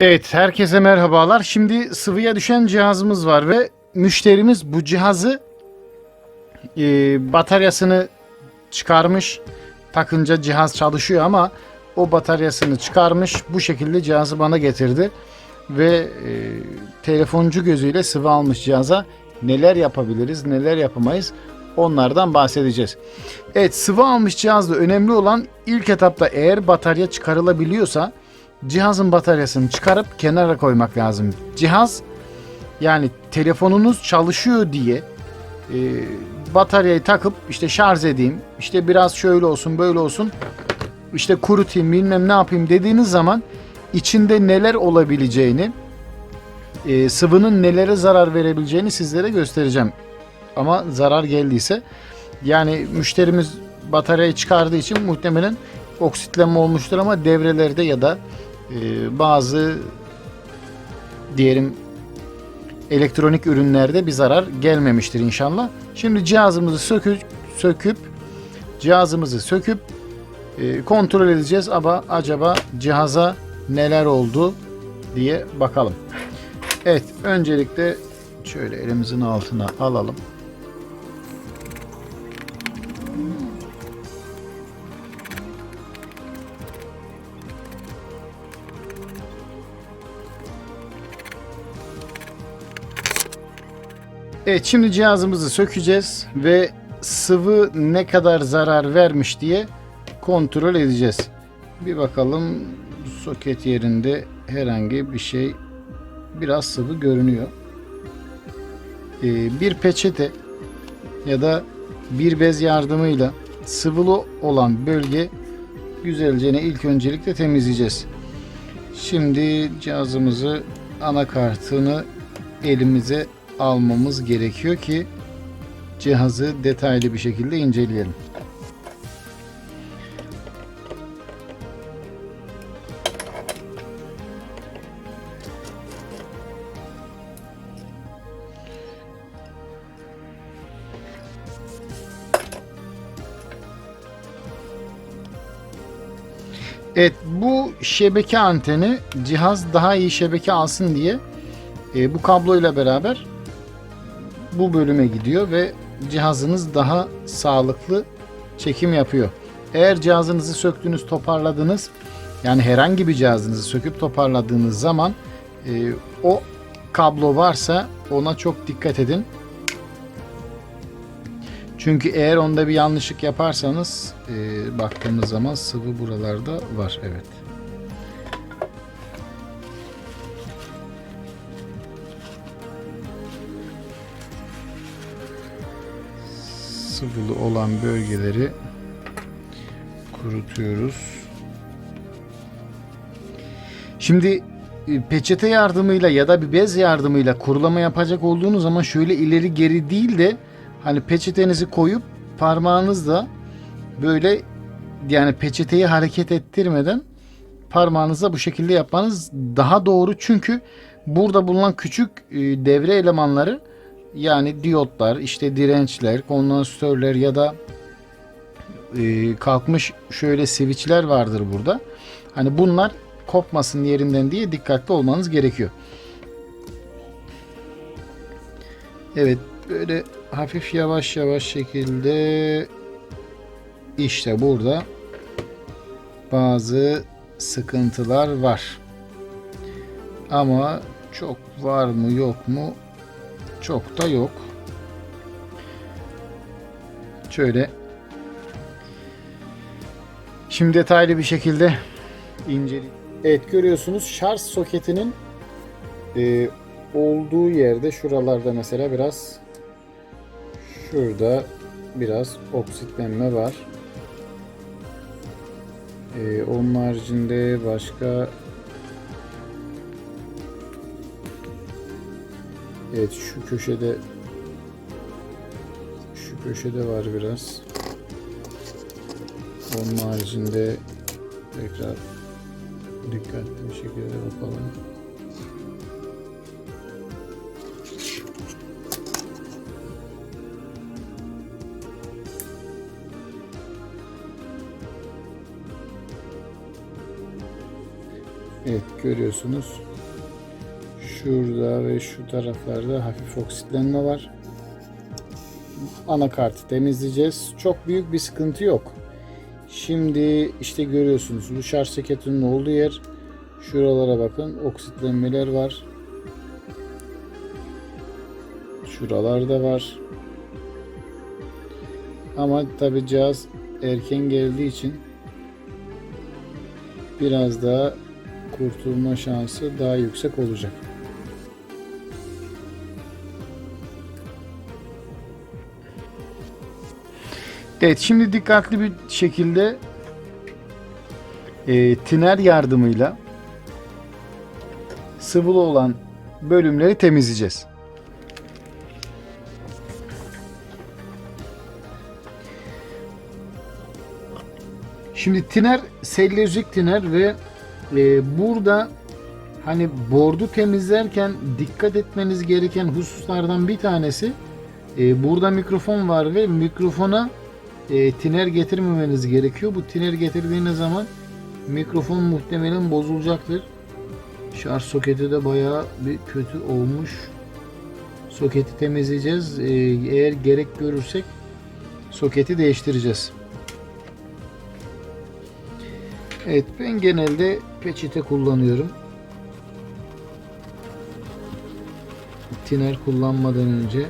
Evet, herkese merhabalar. Şimdi sıvıya düşen cihazımız var ve müşterimiz bu cihazı e, bataryasını çıkarmış. Takınca cihaz çalışıyor ama o bataryasını çıkarmış. Bu şekilde cihazı bana getirdi ve e, telefoncu gözüyle sıvı almış cihaza. Neler yapabiliriz, neler yapamayız onlardan bahsedeceğiz. Evet, sıvı almış cihazda önemli olan ilk etapta eğer batarya çıkarılabiliyorsa cihazın bataryasını çıkarıp kenara koymak lazım. Cihaz yani telefonunuz çalışıyor diye e, bataryayı takıp işte şarj edeyim, işte biraz şöyle olsun böyle olsun, işte kurutayım bilmem ne yapayım dediğiniz zaman içinde neler olabileceğini, e, sıvının nelere zarar verebileceğini sizlere göstereceğim. Ama zarar geldiyse yani müşterimiz bataryayı çıkardığı için muhtemelen oksitlenme olmuştur ama devrelerde ya da e, bazı diyelim elektronik ürünlerde bir zarar gelmemiştir inşallah. Şimdi cihazımızı söküp söküp cihazımızı söküp e, kontrol edeceğiz ama acaba cihaza neler oldu diye bakalım. Evet öncelikle şöyle elimizin altına alalım. Evet şimdi cihazımızı sökeceğiz ve sıvı ne kadar zarar vermiş diye kontrol edeceğiz. Bir bakalım soket yerinde herhangi bir şey biraz sıvı görünüyor. Ee, bir peçete ya da bir bez yardımıyla sıvılı olan bölge güzelce ilk öncelikle temizleyeceğiz. Şimdi cihazımızı anakartını elimize almamız gerekiyor ki cihazı detaylı bir şekilde inceleyelim. Evet bu şebeke anteni cihaz daha iyi şebeke alsın diye e, bu kabloyla beraber bu bölüme gidiyor ve cihazınız daha sağlıklı çekim yapıyor. Eğer cihazınızı söktünüz, toparladınız, yani herhangi bir cihazınızı söküp toparladığınız zaman e, o kablo varsa ona çok dikkat edin. Çünkü eğer onda bir yanlışlık yaparsanız e, baktığımız zaman sıvı buralarda var. Evet. Sıvılı olan bölgeleri kurutuyoruz. Şimdi e, peçete yardımıyla ya da bir bez yardımıyla kurulama yapacak olduğunuz zaman şöyle ileri geri değil de hani peçetenizi koyup parmağınızla böyle yani peçeteyi hareket ettirmeden parmağınızla bu şekilde yapmanız daha doğru çünkü burada bulunan küçük e, devre elemanları yani diyotlar, işte dirençler, kondansatörler ya da e, kalkmış şöyle switchler vardır burada. Hani bunlar kopmasın yerinden diye dikkatli olmanız gerekiyor. Evet böyle hafif yavaş yavaş şekilde işte burada bazı sıkıntılar var. Ama çok var mı yok mu çok da yok. Şöyle şimdi detaylı bir şekilde inceleyelim. Evet görüyorsunuz şarj soketinin e, olduğu yerde şuralarda mesela biraz şurada biraz oksitlenme var. E, onun haricinde başka Evet şu köşede şu köşede var biraz. Onun haricinde tekrar dikkatli bir şekilde bakalım. Evet görüyorsunuz. Şurada ve şu taraflarda hafif oksitlenme var. Anakartı temizleyeceğiz. Çok büyük bir sıkıntı yok. Şimdi işte görüyorsunuz bu şarj soketinin olduğu yer. Şuralara bakın oksitlenmeler var. Şuralarda var. Ama tabi cihaz erken geldiği için biraz daha kurtulma şansı daha yüksek olacak. Evet şimdi dikkatli bir şekilde e, tiner yardımıyla sıvılı olan bölümleri temizleyeceğiz. Şimdi tiner sellezik tiner ve e, burada hani bordu temizlerken dikkat etmeniz gereken hususlardan bir tanesi e, burada mikrofon var ve mikrofona e, tiner getirmemeniz gerekiyor. Bu tiner getirdiğiniz zaman mikrofon muhtemelen bozulacaktır. Şarj soketi de bayağı bir kötü olmuş. Soketi temizleyeceğiz. E, eğer gerek görürsek soketi değiştireceğiz. Evet ben genelde peçete kullanıyorum. Tiner kullanmadan önce